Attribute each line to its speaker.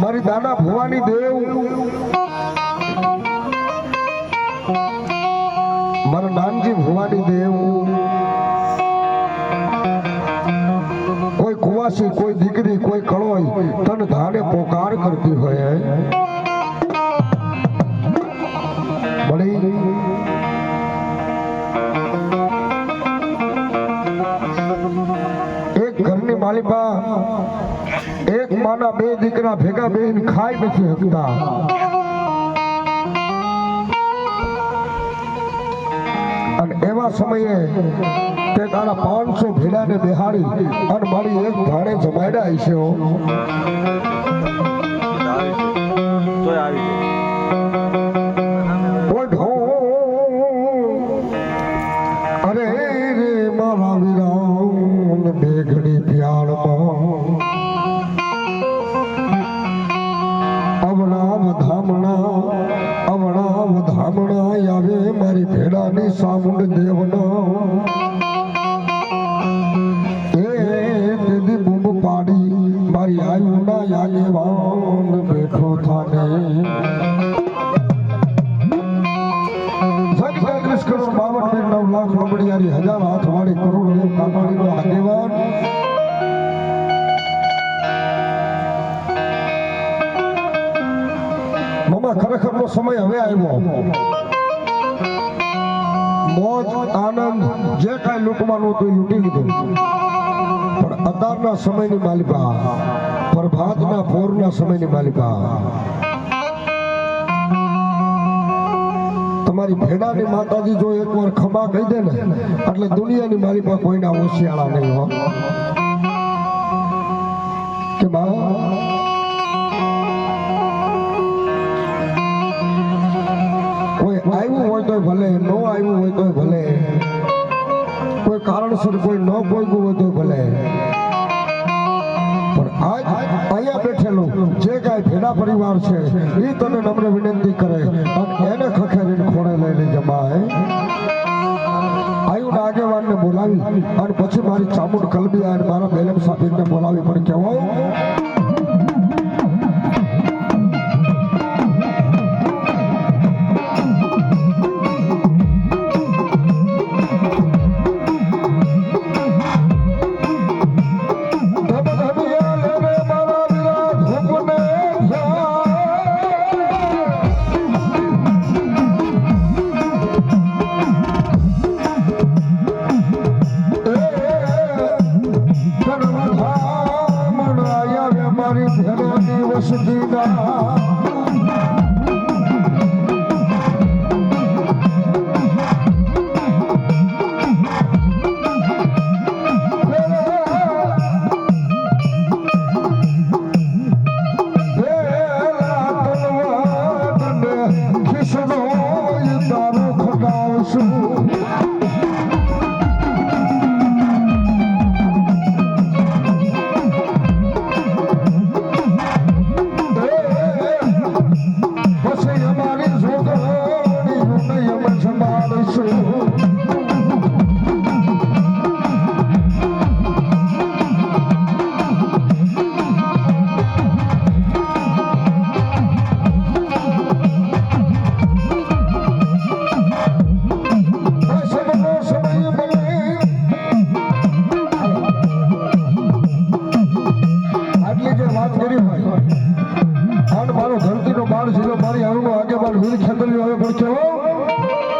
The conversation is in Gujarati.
Speaker 1: મારી દાદા ભવાની દેવ મારા નાનજી ભવાની દેવ. કોઈ કોઈ દીકરી, કોઈ કળોય તન ધાને પોકાર કરતી હોય. એક ઘરની માલિકા, એક માના બે દીકરા ભેગા બેન ખાઈ નથી શકતા. અને એવા સમયે તે તારા પાંચસો ભેડાને બિહાડી અને મારી એક ભાણે જમાડ્યા છે અરે રે મારા વિરામ બેગડી પ્યારમાં. અવણામ ધામણા અવણામ ધામણા આવે મારી ભેડાની સામુંડ દેવના. યાગેવાન બેઠો થાને. સત્યાગ્રીસ કરોડ બાવન બે નવ લાખ લંબડિયારી હજાર હાથ વાળી કરોડ દેવ કામાણીનો આગેવાન. મમા, ખરેખરનો સમય હવે આવ્યો. મોજ, આનંદ, જે કાંઈ લૂંટવાનું હતું લૂંટી લીધું. પણ અત્યારના સમયની માલિકા પ્રભાતના પોરના સમયની માલિકા તમારી ભેડાની માતાજી જો એકવાર ખમા કહી દે ને, એટલે દુનિયાની પાસે કોઈના હોશિયાળા નહીં હો. કે બા? આવ્યું હોય તો ભલે, ન આવ્યું હોય તો ભલે. કોઈ કારણસર કોઈ ન પહોંચ્યું હોય તો ભલે. બેઠેલું જે કાંઈ ભેડા પરિવાર છે એ તને નમ્ર વિનંતી કરે એને ખખેરીને ખોડે લઈને જમાય આયુના આગેવાનને બોલાવી અને પછી મારી ચામુંડ કલબી અને મારા બેલમ સાહેબને બોલાવી પણ કહેવો Uh -huh. ધરતીનો બાળ સીધો પાણી હરુનો આગે બાળ વીર ખેતરી આવે પડશે